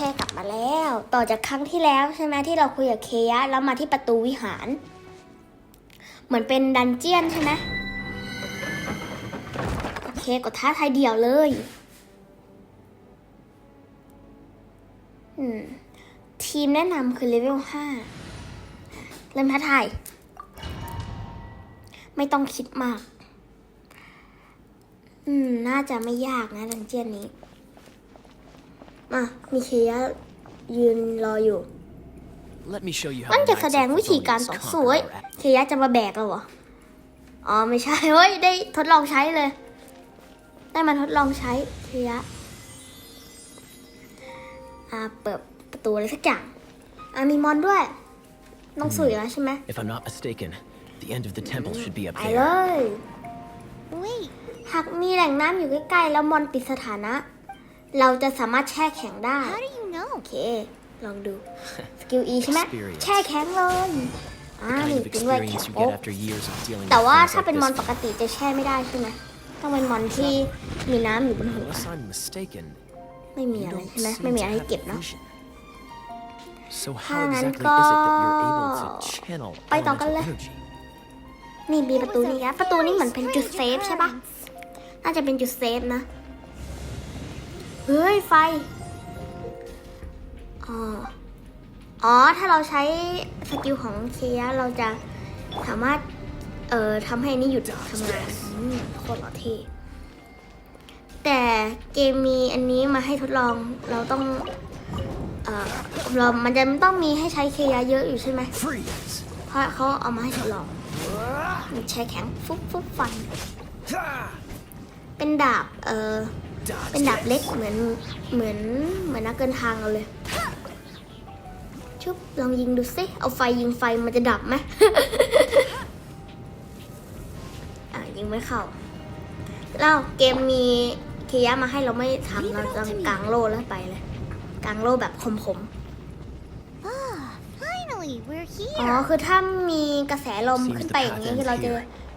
ช่กลับมาแล้ว ต่อจากครั้งที่แล้วใช่ไหมที่เราคุยกับเคยะแล้วมาที่ประตูวิหาร เหมือนเป็นดันเจียนใช่ไหมโอเคกดท้าทายเดี่ยวเลยอืมทีมแนะนำคือเลเวลห้าเริ่มท้าทายไม่ต้องคิดมาก อืม น่าจะไม่ยากนะดันเจียนนี้ อะมีเคยะยืนรออยู่ Let me show you how มัน the จะ Knights แสดง of วิธีการ Favonius ต่อ conquer สู้เฮ้ย our ap- เคยะจะมาแบกเราเหรอ อ๋อไม่ใช่เฮ้ยได้ทดลองใช้เลย ได้มาทดลองใช้เคยะอ่าเปิดประตูอะไรสักอย่าง อ่ามีมอนด้วยต้องสวยแล้วใช่ไหม If I'm not mistaken, the end of the temple should be up ไปเล there. ย Wait, หากมีแหล่งน้ำอยู่ใกล้ๆ แล้วมอนปิดสถานะ เราจะสามารถแช่แข็งได้ how do you know? โอเค ลองดู สกิล E ใช่ไหม Experience แช่แข็งเลยอ่า The นี่ kind of เป็นด้วยแข็ง experience you โป๊ะ get after years of dealing แต่ with ว่า things ถ้า like เป็นมอน this. ปกติจะแช่ไม่ได้ใช่ไหม ต้องเป็นมอนที่มีน้ำอยู่บนหัว Unless I'm mistaken, ไม่มี you อะไร don't ใช่ไหม seem ไม่มี to อะไรให้ have เก็บเนาะ vision. So ถ้า how งั้น exactly ก็ is it that you're able to channel ไปต่อกันเลย elemental energy? นี่มี It ประตู was a นี่นะประตูนี้เหมือนเป็นจุด very เซฟ strange ใช่ปะ occurrence. น่าจะเป็นจุดเซฟนะ เฮ้ย ไฟอ๋อ ถ้าเราใช้สกิลของเคียเราจะสามารถ เอ่อทำให้นี่หยุดทำงานโคตรหล่อเท่แต่เกมมีอันนี้มาให้ทดลองเราต้อง เอ่อเรามันจะต้องมีให้ใช้เคียเยอะอยู่ใช่ไหมเพราะเขาเอามาให้ทดลองมันใช้แข็งฟุบฟุบฟัน เป็นดาบ เออ เป็นดาบเล็กเหมือนเหมือนเหมือนนักเกินทางเราเลย ชุบลองยิงดูสิเอาไฟยิงไฟมันจะดับไหมอะยิงไม่เข้าแล้วเกมมีเคยะมาให้เราไม่ทำเราจะกางโล่แล้วไปเลยกางโล่แบบคมๆ Ah, finally, we're อ๋อ here. คือถ้ามีกระแสลมขึ้นไปอย่างนี้เราจะ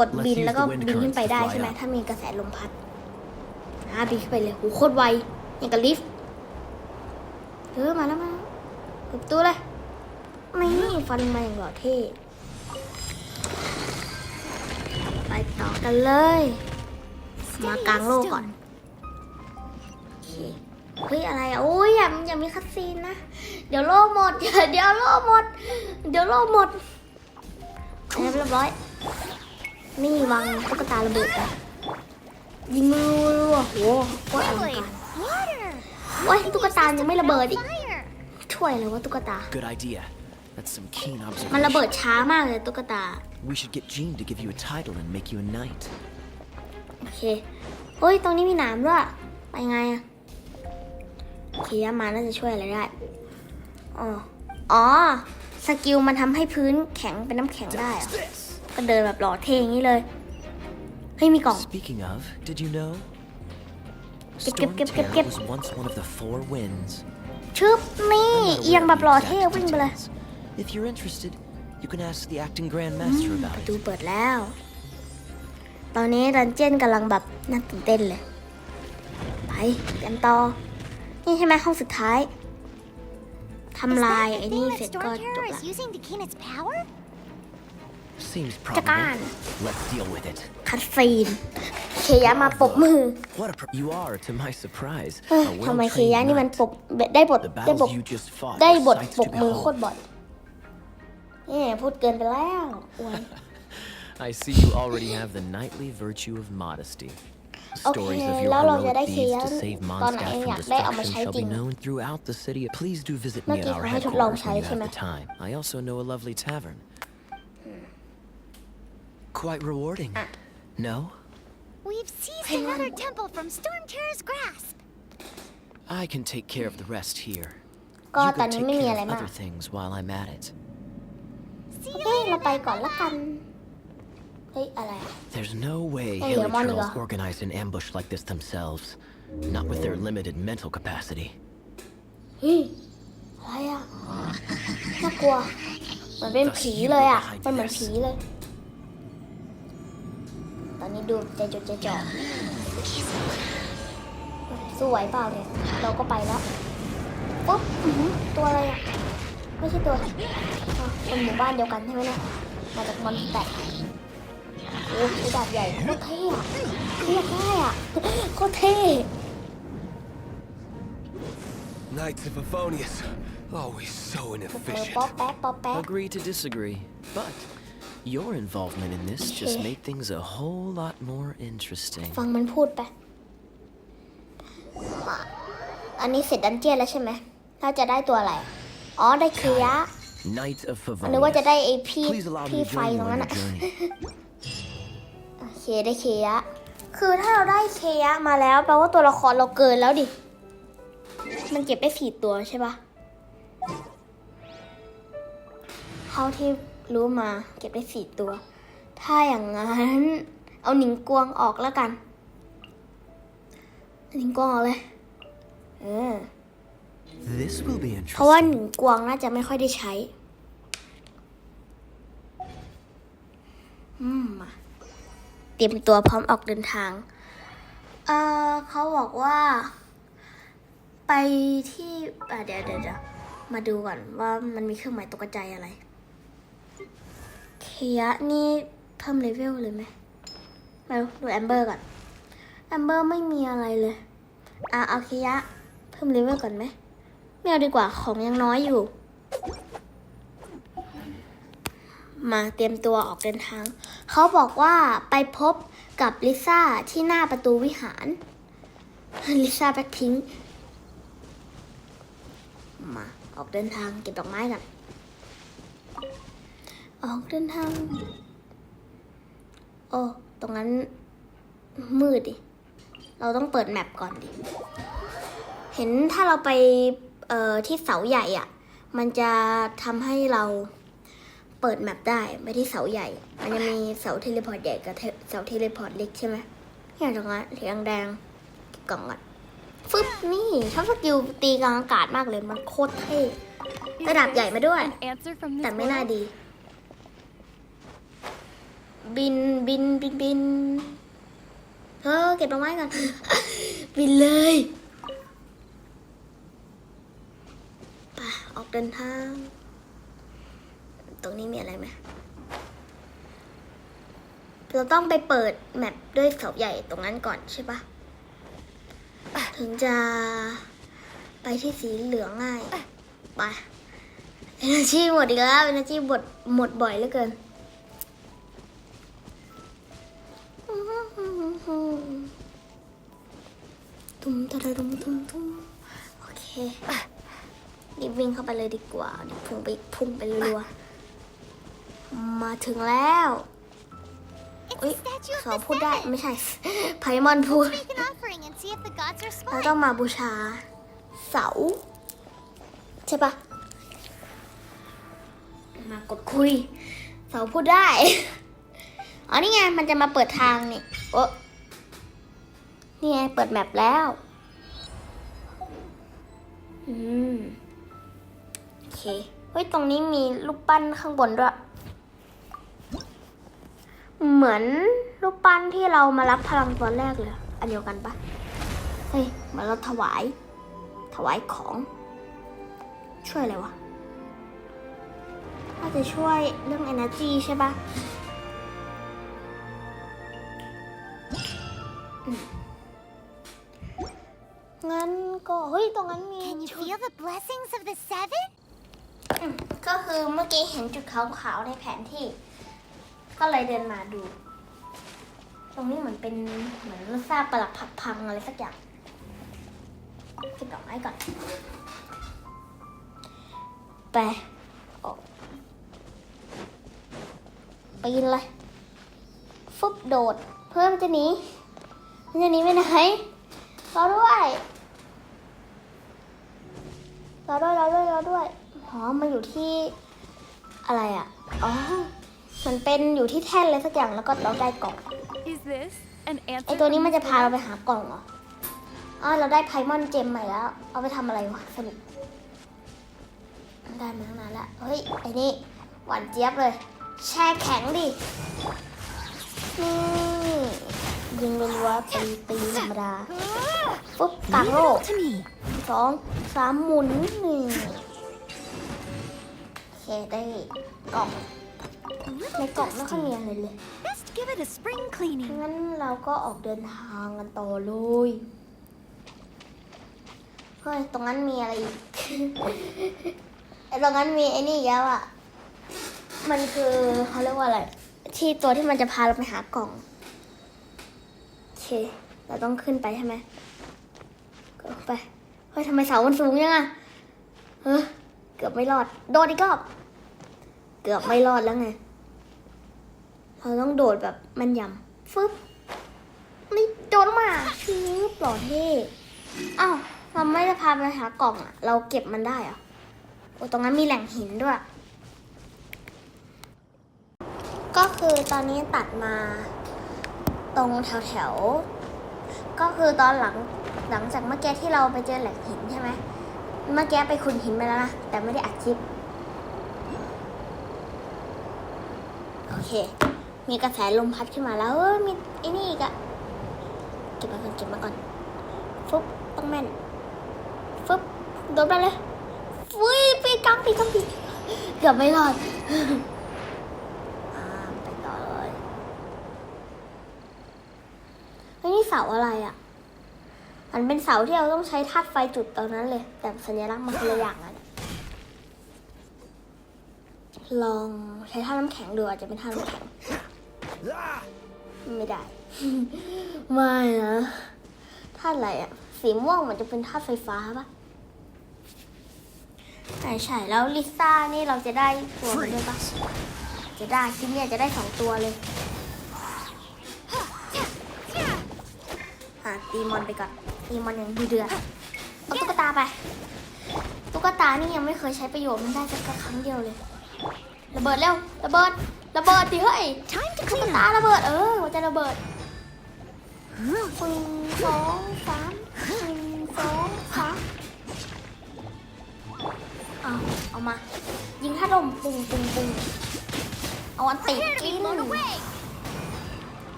กดบินแล้วก็บินขึ้นไปได้ใช่ไหมถ้ามีกระแสลมพัด อ่าบินขึ้นไปเลยโหโคตรไวอย่างกับลิฟต์เออมาแล้วมาแล้วเปิดตูเลยไม่ฟันมาอย่างหล่อเท่ไปต่อกันเลย มากลางโลกก่อนโอเฮ้ยอะไรโอ้ยอย่าอย่ามีคัดซีนนะเดี๋ยวโลกหมดเดี๋ยวเดี๋ยวโลกหมด เดี๋ยวโลกหมดเอาเรียบร้อย นี่วางตุ๊กตาระเบิดไป ยิงรัวๆโหโคตรอลัง Wait, การ water. โอ้ยตุ๊กตายังไม่ระเบิดอีก Fire. ช่วยเลยว่าตุ๊กตา Good idea. That's some keen มันระเบิด observation. ช้ามากเลยตุ๊กตา We should get Jean to give you a title and make you a knight. โอเคเฮ้ย ตรงนี้มีหนามด้วย ไปไงอะโอเคยามาน่าจะช่วยอะไรได้ อ๋อ อ๋อ สกิลมันทำให้พื้นแข็งเป็นน้ำแข็งได้อะก็เดินแบบหล่อเท่อย่างนี้เลย เฮ้ยมีกล่อง Speaking of, did you know? Gip, gip, gip, gip, Stormterror gip. was once one of the four winds. ชึบนี่ I'm not เอียง aware แบ of บ the หล่อ exact เท่วิ่งไปเลย details. If you're interested, you can ask the acting Grand Master ป about ระตู it. เปิดแล้ว ตอนนี้ดันเจียนกำลังแบบน่าตื่นเต้นเลย ไปกันต่อ นี่ใช่ไหมห้องสุดท้าย Is ทำลาย that ไอ้ the นี่ thing เสร็จ that ก็ Storm จ Terror บละ is using to gain its power? Seems จักราน probable. Let's deal with it. คัดซีน เคยะมาปรบมือ What a pro- you are, to my surprise. เฮ้ย a ทำไมเค well-trained ยะนี่มัน knight. ปรบได้บท The ได้บท battles you just fought ได้ were บท sights ปร to บมือโคต behold. รบ่อยนี่พูดเกินไปแล้วอวย I see you already have the knightly virtue of modesty. Stories of your แล้วเราจะได้ heroic เค deeds ยะ to save ตอนไหน Mondstadt อยาก from ได้เอามา destruction ใช้ shall จริ be ง known throughout the city. Please do visit me at Lucky our for ให้ทดลอง headquarters ใช้ when you ใช่ไหม have the time. I also know a lovely tavern. Quite rewarding. No? We've seized Hey, another Mom. temple from Storm Terror's grasp. I can take care of the rest here. ก็ You ตอน go นี้ take ไม่มีอะไร care of มาก other things while I'm at it. See โอ you เค เรา later. ไปก่อนละกัน เฮ้ย อะไรอะ There's no way Hey, Haley Monica. Turtles organized an ambush like this themselves. Not with their limited mental capacity. เฮ้ย อะไรอะน่ากลัว เหมือนเป็นผีเลยอะมันเหมือนผีเลย ต อนนี้ดูใจจดใจจ่อสู้ไหวเปล่าเนี่ย เราก็ไปแล้วปุ๊บอื้อหือตัวอะไรอะ ไม่ใช่ตัวอ๋อเป็นหมู่บ้านเดียวกันใช่ไหมเนี่ย มาจากมอนสเตอร์โอ้ยดาบใหญ่โคตรเท่อะเรียกได้อะโคตรเท่ Knights of Avonius, always so บุกมือ inefficient. ป๊อปแป๊บป๊อปแป๊บ Agree to disagree, but your involvement in this just Okay. made things a whole lot more interesting. ฟังมันพูดไปมาอันนี้เสร็จดันเจียนแล้วใช่ไหมถ้าจะได้ตัวอะไร อ๋อ ได้คือยะ Knight of อันนึกว่าจะ Favonius. ได้ไอพี่ Please allow me พี่ to ไฟ join ต you รง on นั้น your อะ journey. โอเคได้เคยะ คือถ้าเราได้เคยะมาแล้วแปลว่าตัวละครเราเกินแล้วดิ มันเก็บได้สี่ตัวใช่ปะเขาที่ รู้มา เก็บได้สี่ตัว ถ้าอย่างนั้น เอาหนิงกวงออกแล้วกัน หนิงกวงออกเลย เออ This will be เพราะว่า interesting. หนิงกวางน่าจะไม่ค่อยได้ใช้ อืมมาเตรียมตัวพร้อมออกเดินทาง เออเขาบอกว่า ไปที่อะเดี๋ยวเดี๋ยวเดี๋ยวมาดูก่อนว่ามันมีเครื่องหมายตกใจอะไร เคียะนี่เพิ่มเลเวลเลยไหมมาดูแอมเบอร์ก่อนแอมเบอร์ไม่มีอะไรเลยอะเอาเคียะเพิ่มเลเวลก่อนไหมไม่เอาดีกว่าของยังน้อยอยู่ มาเตรียมตัวออกเดินทาง เขาบอกว่าไปพบกับลิซ่าที่หน้าประตูวิหาร ลิซ่าแบ็คพิงมาออกเดินทางเก็บดอกไม้กัน ออกเดินทางโอ้ตรงนั้น มืดดิ เราต้องเปิดแมปก่อนดิ เห็นถ้าเราไปเอ่อที่เสาใหญ่อะ่ะ มันจะทำให้เราเปิดแมปได้ไปที่เสาใหญ่ มันจะมีเสาเทเลพอร์ตใหญ่กับเสาเทเลพอร์ตเล็กใช่ไหมอย่างตรงนั้นสีแดงๆเก็บกล่องก่อนฟึบนี่ชอบสกิลตีกลางอากาศมากเลยมันโคตรเท่ระดับใหญ่มาด้วย แต่ไม่น่าดี บินบินบินบินเออเก็บดอกไม้ก่อน บินเลยไปออกเดินทาง ตรงนี้มีอะไรไหมเราต้องไปเปิดแมปด้วยเสาใหญ่ตรงนั้นก่อนใช่ปะถึงจะไปที่สีเหลืองง่าย ไปเอเนจีหมดอีกแล้วเอเนจีหมดหมดบ่อยเหลือเกิน ตุ้มตะระตุ้มตุ้มตุ้มโอเครีบวิ่งเข้าไปเลยดีกว่าเดี๋ยวพุ่งไปพุ่งไปรัวๆมาถึงแล้ว It's อุ้ย a statue สอ of พูด the ได้ seven. ไม่ใช่ไพมอนพูด Make an offering and see if the gods are เรา smart. ต้องมาบูชา เสา ใช่ปะมากดคุย เสาพูดได้ อ๋อนี่ไง มันจะมาเปิดทางนี่โอ้ นี่ไงเปิดแมปแล้ว อืม โอเค เฮ้ย ตรงนี้มีรูปปั้นข้างบนด้วย เหมือนรูปปั้นที่เรามารับพลังตอนแรกเลย อันเดียวกันปะเฮ้ยเหมือนเราถวาย ถวายของ ช่วยอะไรวะน่าจะช่วยเรื่อง energy ใช่ปะอืม งั้นก็เฮ้ยตรงนั้นมี Can you ชุด feel the blessings of the seven? อืมก็คือเมื่อกี้เห็นจุดขาวๆในแผนที่ ก็เลยเดินมาดู ตรงนี้เหมือนเป็นเหมือนซากปรักผักพังอะไรสักอย่างเก็บดอกไม้ก่อน ไปออกปีนเลย ฟุบโดด เพื่อมันจะหนีมันจะหนีไปไหนรอด้วย รอด้วยรอด้วยรอด้วยอ๋อมาอยู่ที่อะไรอะ อ๋อ มันเป็นอยู่ที่แท่นอะไรสักอย่างแล้วก็เราได้กล่อง Is this an ไอ answer ตัวนี้ from มันจะ this พาเรา world? ไปหากล่องเหรออ๋อเราได้ไพมอนเจมใหม่แล้ว เอาไปทำอะไรวะสรุปได้มาตั้งนานละเฮ้ยไอ้นี่หวานเจี๊ยบเลย แช่แข็งดิ นี่ยิงรัวๆตีตีธรรมดาปุ๊บกลางโลก To me. สองสามหมุนนี่โอเคได้กล่อง A ใน little กล่องไม่ค่อยมี dusty. อะไรเลย Best give it a spring cleaning. งั้นเราก็ออกเดินทางกันต่อเลยเฮ้ยตรงนั้นมีอะไรอีกไอ้ตรงนั้นมีไอ้นี่อีกแล้วอะ มันคือเขาเรียกว่าอะไร ที่ตัวที่มันจะพาเราไปหากล่องโอเค เราต้องขึ้นไปใช่ไหมก็ไป เฮ้ยทำไมเสามันสูงยังอะเออเกือบไม่รอด โดดอีกรอบ เกือบไม่รอดแล้วไง เราต้องโดดแบบมันยำฟึบนี่โดดมาชื้อปลอดเท่อ้าวเราไม่ได้พาไปหากล่องอะเราเก็บมันได้เหรอโอ้ตรงนั้นมีแหล่งหินด้วย ก็คือตอนนี้ตัดมา ตรงแถวแถวๆก็คือตอนหลัง หลังจากเมื่อกี้ที่เราไปเจอแหล่งหินใช่ไหมเมื่อกี้ไปขุดหินไปแล้วนะ แต่ไม่ได้อัดคลิป โอเค มีกระแสลมพัดขึ้นมาแล้วมีไอ้นี่อีกอะเก็บมาก่อนเก็บมาก่อน ฟึบต้องแม่น ฟึบโดนไปเลยฟุยปีกลางปีกลางปีเกือบไม่รอดไปต่อเลยเฮ้นี่เสาอะไรอะ มันเป็นเสาที่เราต้องใช้ธาตุไฟจุดตอนนั้นเลย แต่สัญลักษณ์มันคนละอย่างกันอะลองใช้ท่าตุน้ำแข็งดูอาจจะเป็นท่าตุน้ำแข็ง ไม่ได้ ไม่นะธาตุอะไรอะสีม่วงมันจะเป็นธาตุไฟฟ้าปะใช่ใช่แล้วลิซ่านี่เราจะได้ตัวมันด้วยปะจะได้ที่เนี่ยจะได้สองตัวเลยอะตีมอนไปก่อน ตีมอนอย่างดูเดือดเอาตุ๊กตาไป ตุ๊กตานี่ยังไม่เคยใช้ประโยชน์มันได้สักครั้งเดียวเลยระเบิดเร็วระเบิดระเบิดดิเฮ้ย Time to ตุ๊ก clean ตา up. ระเบิดเออหัวใจระเบิดหนึ่งสองสามหนึ่งสองสามเอาเอามา ยิงท่าดมปุงปุงปุงเอาอันติกิน Blown away.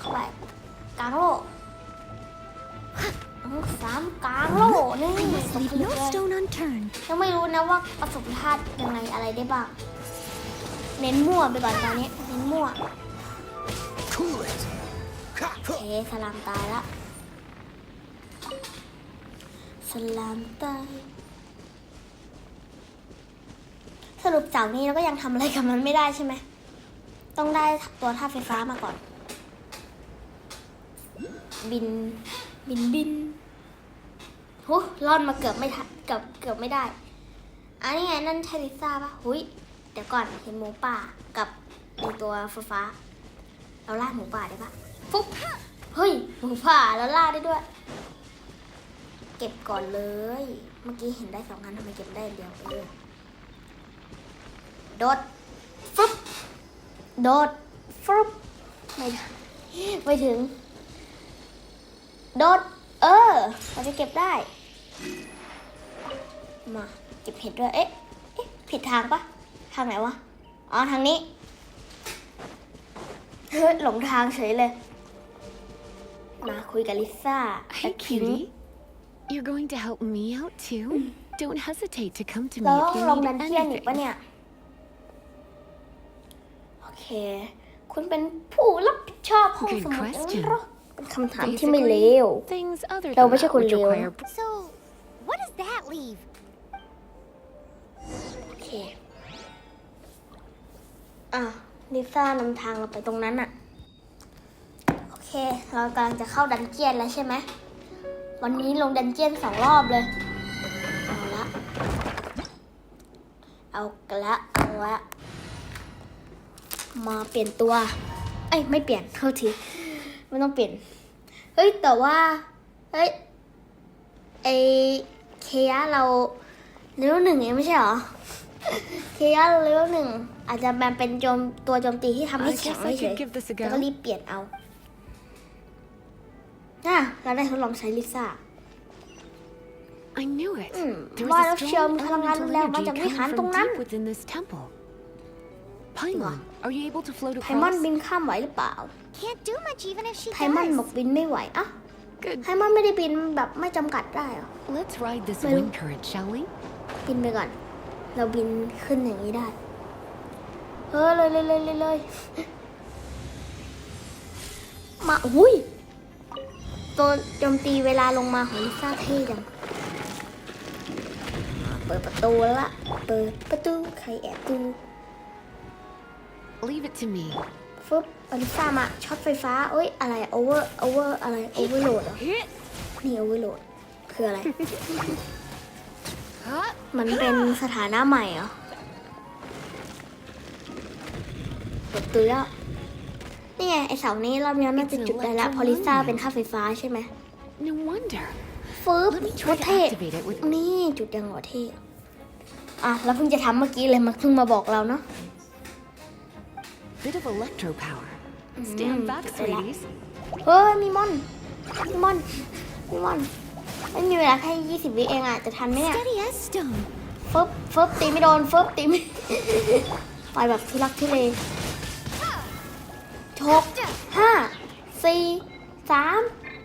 เข้าไปกลางโลก เอาสามกลางโลกนี่ยังไม่รู้นะว่าผสมธาตุยังไงอะไรได้บ้าง เน้นมั่วไปก่อนตอนนี้ เน้นมั่วเคสลามตายละสลามตายสรุปเสานี้เราก็ยังทำอะไรกับมันไม่ได้ใช่ไหม ต้องได้ตัวท่าไฟฟ้ามาก่อน บิน บินบิน หูล่อนมาเกือบไม่ทันเกือบเกือบไม่ได้ อันนี้ไงนั่นใช่ลิซ่าปะหุยเดี๋ยวก่อนเห็นหมูป่ากับไอตัวฟ้าฟ้าๆเราล่าหมูป่าได้ปะฟุ๊บเฮ้ยหมูป่าแล้วล่าได้ด้วย เก็บก่อนเลย เมื่อกี้เห็นได้สองอันทำไมเก็บได้อันเดียวเออโดดฟึบโดดฟึบไม่ได้ไม่ถึง โดด เออเราจะเก็บได้ มาเก็บเห็ดด้วยเอ๊ะเอ๊ะผิดทางปะทางไหนวะอ๋อทางนี้เฮ้ยหลงทางเฉยเลย มาคุยกับลิซ่า Hey, และคิง cutie. You're going to help me out too? Don't hesitate to come to เรา me ต้ if อง you ลงดัน need เจียนอีก anything. ปะเนี่ย โอเค คุณเป็นผู้รับผิดชอบห้อง Good สมุด question. เหรอเป็นคำถามที่ไม่เลว things other เรา than ไม่ใช่ that คน which เลว require นะ So, what does that leave? โอเค อะลิซ่านำทางเราไปตรงนั้นอะโอเค เรากำลังจะเข้าดันเจียนแล้วใช่ไหม วันนี้ลงดันเจียนสองรอบเลย เอาละ เอากละเอาละมาเปลี่ยนตัว เอ้ย ไม่เปลี่ยนเท่าที ไม่ต้องเปลี่ยน เฮ้ย แต่ว่า เฮ้ยไอ เคยะเราเลเวลหนึ่งเองไม่ใช่เหรอ เคยะเลเวลหนึ่งอาจจะมันเป็นโจมตัวโจมตีที่ทำให้ I แข็ง guess ไม่ I เฉย could give this a แล้วก็ go. รีบเปลี่ยนเอาน่ะเราได้ทดลองใช้ลิซ่า I knew it. Hmm, There why was a don't you, um, strong halangan elemental lang energy macam ni, coming han, from tong nan. deep within this temple. Paimon, are you able to float ไพมอน across? บินข้ามไหวหรือเปล่า Can't do much even if she ไพมอน does. บอกบินไม่ไหวอะ Good. ให้มันไม่ได้บินแบบไม่จำกัดได้เหรอ Let's ride this Well- wind current, shall we? บินไปก่อน เราบินขึ้นอย่างนี้ได้ เออเลยเลยเลยเลยเลยมาอุ้ยตัวโจมตีเวลาลงมาของลิซ่าเท่จังอ่าเปิดประตูแล้วละเปิดประตู ใครแอบดู Leave it to me. ฟึบ อลิซ่ามาช็อตไฟฟ้าเอ้ยอะไรโอเวอร์โอเวอร์อะไรโอเวอร์โหลดเหรอนี่โอเวอร์โหลดคืออะไร มันเป็นสถานะใหม่เหรอเปิดตัวแล้วนี่ไงไอเสานี้เราเนี้ยน่าจะจุดได้แล้วเพอลิซ่าเป็นค่าไฟฟ้าใช่ไหม No wonder. ฟึบ Let me โค try ตร to เท่ activate it with นี่จุดยังหัวเท่อะเราเพิ่งจะทำเมื่อกี้เลยมันเพิ่งมาบอกเราเนาะ bit of electro power. Stand back, good sweeties. เฮ้ยมีมอนมีมอนมีมอนไม่มีเวลาแค่ยี่สิบวิเองอะ จะทันไหมเนี่ย Steady as stone. ฟึบฟึบตีไม่โดนฟึบตีไม่ไปแบบทุลักทุเลชกห้าสี่สาม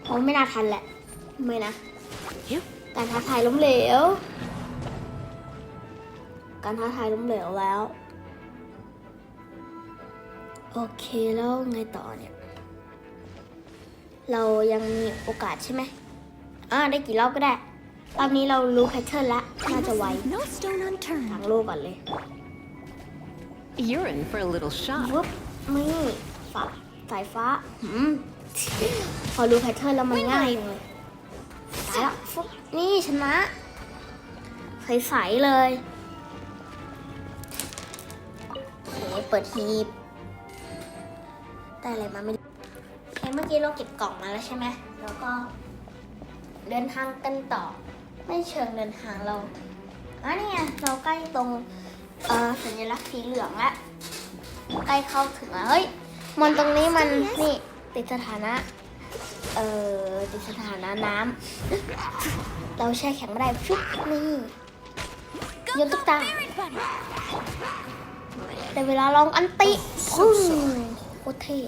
ผมไม่น่าทันแหละ ไม่นะ Yep. การท้าทายล้มเหลว การท้าทายล้มเหลวแล้ว โอเคแล้วไงต่อเนี่ย เรายังมีโอกาสใช่ไหมอ่าได้กี่รอบก็ได้ รอบนี้เรารู้แพทเทิร์นแล้วน่าจะไว No stone ทาง unturned. โลกก่อนเลย You're in for a little shock. วึบนี่ฝักสายฟ้าหืมพอรู้แพทเทิร์นแล้วมันง่ายเลยตายละฟุบนี่ชนะใสๆเลยโอเคเปิดฮีบ ได้อะไรมาไม่รู้โอเคเมื่อกี้เราเก็บกล่องมาแล้วใช่ไหมแล้วก็เดินทางกันต่อ ไม่เชิงเดินทางเราอะนี่ไงเราใกล้ตรงเอ่อสัญลักษณ์สีเหลืองแล้วใกล้เข้าถึงแล้วเฮ้ยมอนตรงนี้มันนี่ติดสถานะ เอ่อติดสถานะน้ำเราแช่แข็งไม่ได้ชุบนี่โยนตุ๊กตา Everybody. ได้เวลาลองอันติพึ่งโคตรเท่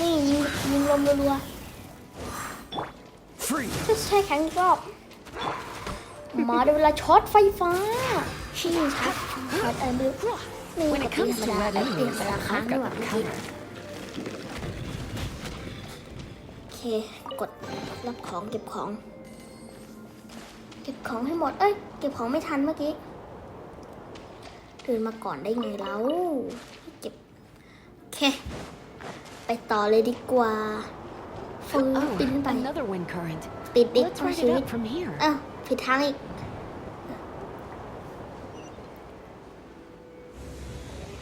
นี่ยิงยิงลมรัว Free. ๆจะแช่แข็งอีกรอบมาได้เวลาช็อตไฟฟ้าชิงชัดช็อตอะไรไม่รู้นี่ When it กด comes ธรรม to ดา red ไอ้เปลี่ยน enemies, เวลาค้าง I've ด้วย got ว่ะ them covered. โอเคกดรับของเก็บของ เก็บของให้หมด เอ้ย เก็บของไม่ทันเมื่อกี้เดินมาก่อนได้ไงแล้วเก็บโอเค ไปต่อเลยดีกว่าฟื้น Oh, ปีนขึ้นไป another wind current. ติดดิ Let's ทั้ง ride ชี it วิต up from here. อ้าวผิดทางอีก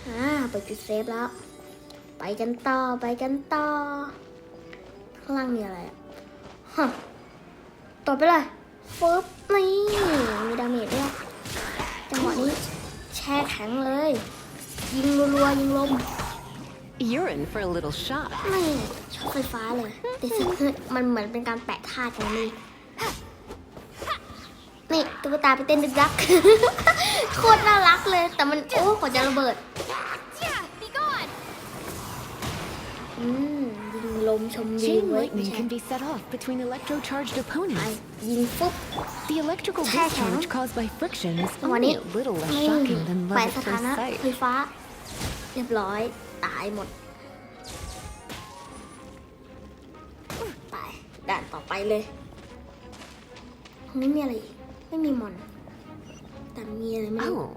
อ่าเปิดจุดเซฟแล้ว ไปกันต่อ ไปกันต่อ ข้างล่างมีอะไรอะฮะต่อไปเลยฟึบนี่มีดาเมจด้วยจังหวะนี้แช่แข็งเลย ยิงรัวๆยิงลม You're in for a little shock. ไม่ช็อตไฟฟ้าเลยแต่สิ่งที่มันเหมือนเป็นการแปะท่ากันนี่นี่ตุ๊กตาไปเต้นดึกดัก โคตรน่ารักเลย แต่มันโอ้กว่าจะระเบิด Yeah, be gone. อืมยิงลมชมวิว Chain ไว้ lightning ใช่ can be set off between electro-charged ไป opponents. ยิงฟุบ The electrical Check discharge out. caused by friction is วันนี้ only a little less นี่ shocking than ไป love at สถา first นะ sight. ไฟฟ้า เรียบร้อย ตายหมด ไป ด่านต่อไปเลยตรงนี้มีอะไรอีกไม่มีมอน แต่มีอะไรไม่รู้ Oh,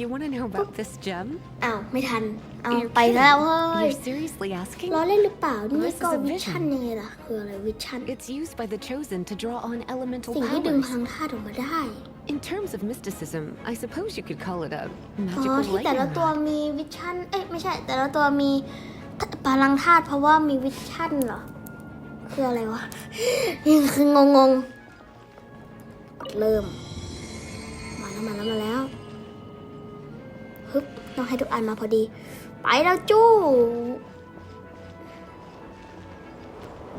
you want to know about this gem? อ้าว ไม่ทัน เอา You're ไปแล้วเฮ้ย You're seriously asking? ล้อเล่นหรือเปล่า นี่ This is ก็ a วิชั่น vision. ยังไงล่ะ คืออะไรวิชั่น It's used by the chosen to draw on elemental สิ่งที่ดึงพ powers. ลังธาตุออกมาได้ In terms of mysticism, I suppose you could call it a อ๋อ magical ที่แต่ละ lightning ตัว rod. มีวิชั่น เอ๊ะไม่ใช่ แต่ละตัวมีพลังธาตุเพราะว่ามีวิชั่นเหรอ คืออะไรวะ ยังคืองงงๆกดเริ่ม มาแล้วมาแล้วมาแล้วฮึบต้องให้ทุกอันมาพอดี ไปแล้วจู้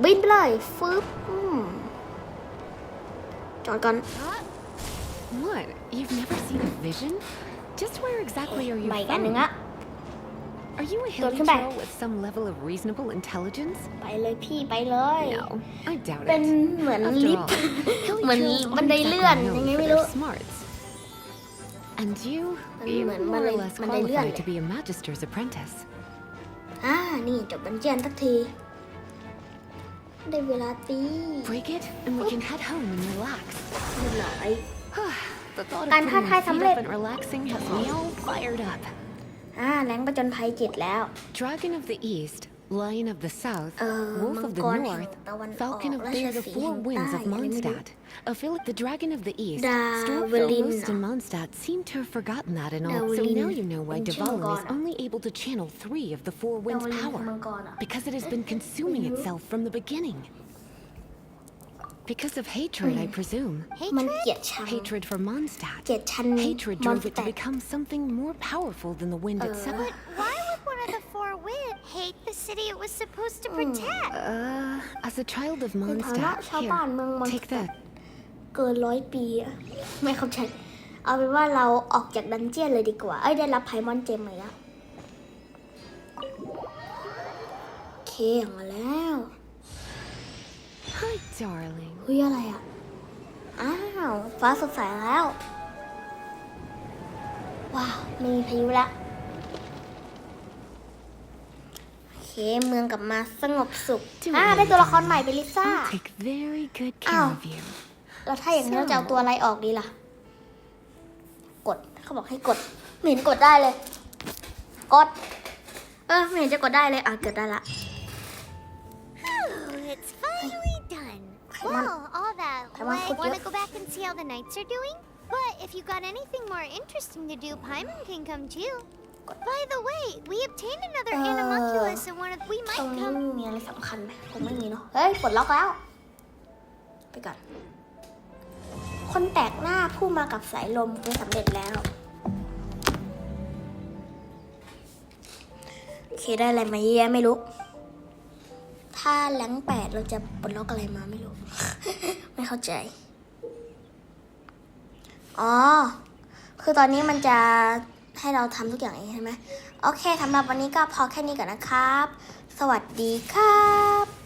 บินไปเลยฟึบอืมจอดก่อน What? You've never seen a vision? Just where exactly are you ใหม่กันหนึ่ง from? อะ Are you a hill Don't come back. patrol with some level of reasonable intelligence? ไปเลยพี่ไปเลย No, I doubt เป็น it. เหมือน After ลิฟต์ all, hill เหมือน patrols บันได aren't เลื่อน exactly ยังไง known ไม่ for รู้ their smarts. And you, มัน you เหมือน more บันได or less บันไดเลื่อน qualified เล to ย be a magister's apprentice. อ่า นี่จบบันเจียนสักที ได้เวลาตี Break it, and we can head home and relax. เรียบร้อย The thought of การ putting ท้า my ทาย feet สำเร็จ up and relaxing has me all fired up. อ่าแรงประจนภัยจิตแล้ว Dragon of the East, Lion of the South, Uh, Wolf of the มังกรแห่ง North, ตะวันออก Falcon of ราช Bear the สีห์ Four แห่ง Winds ใต้ of อะไรไม่รู้ Mondstadt. I feel like the Dragon of the East, Davelin. Stormfell in Mondstadt seemed to have forgotten that and all. So Davelin. now you know why Ang Devalin is Chimagana. only able to channel three of the Four Winds' ดาวลินคือ power. มังกรอ่ะ Because it has been consuming itself from the beginning. Because of hatred, I presume. มันเกลียดชัง Hatred for Mondstadt. เกลียดชัน Hatred มอน drove ส it แต to become something more powerful than the wind itself. But why would one of the four winds hate the city it was supposed to protect? Uh, as a child of ในฐานะ Mondstadt, ชาวบ้านเมืองมอน here, ส take แต that. เกินร้อยปีอะไม่เข้าใจ เอาเป็นว่าเราออกจากดันเจียนเลยดีกว่า เอ้ย ได้รับไพมอนเจมมาแล้วโอเคออกมาแล้ว Hi, darling. เฮ้ยอะไรอะ อ้าว ฟ้าสดใสแล้ว ว้าวไม่มีพายุละโอเคเมืองกลับมาสงบสุขอ่าได้ตัวละครใหม่เป็นลิซ่า I'll take very good care Ow. of you. แล้วถ้าอย่างนี้เราจะเอาตัวอะไรออกดีล่ะ กดเขาบอกให้กดไม่เห็นกดได้เลย กด เออไม่เห็นจะกดได้เลยอะกดได้ละ Well, all that. Come on, Like, put want to your- go back and see how the knights are doing? But if you got anything more interesting to do, Paimon can come too. By the way, we obtained another Uh, animalculus and one of we ตรง might นี้ come. มีอะไรสำคัญไหมคงไม่มีเนาะ เฮ้ยปลดล็อกแล้ว ไปก่อน คนแปลกหน้าผู้มากับสายลมไปสำเร็จแล้ว โอเค ได้อะไรมาเยอะแยะไม่รู้ ถ้าแหลงแปดเราจะปลดล็อกอะไรมาไม่รู้ ไม่เข้าใจ อ๋อ คือตอนนี้มันจะให้เราทำทุกอย่างเองใช่ไหม โอเคสำหรับวันนี้ก็พอแค่นี้ก่อนนะครับ สวัสดีครับ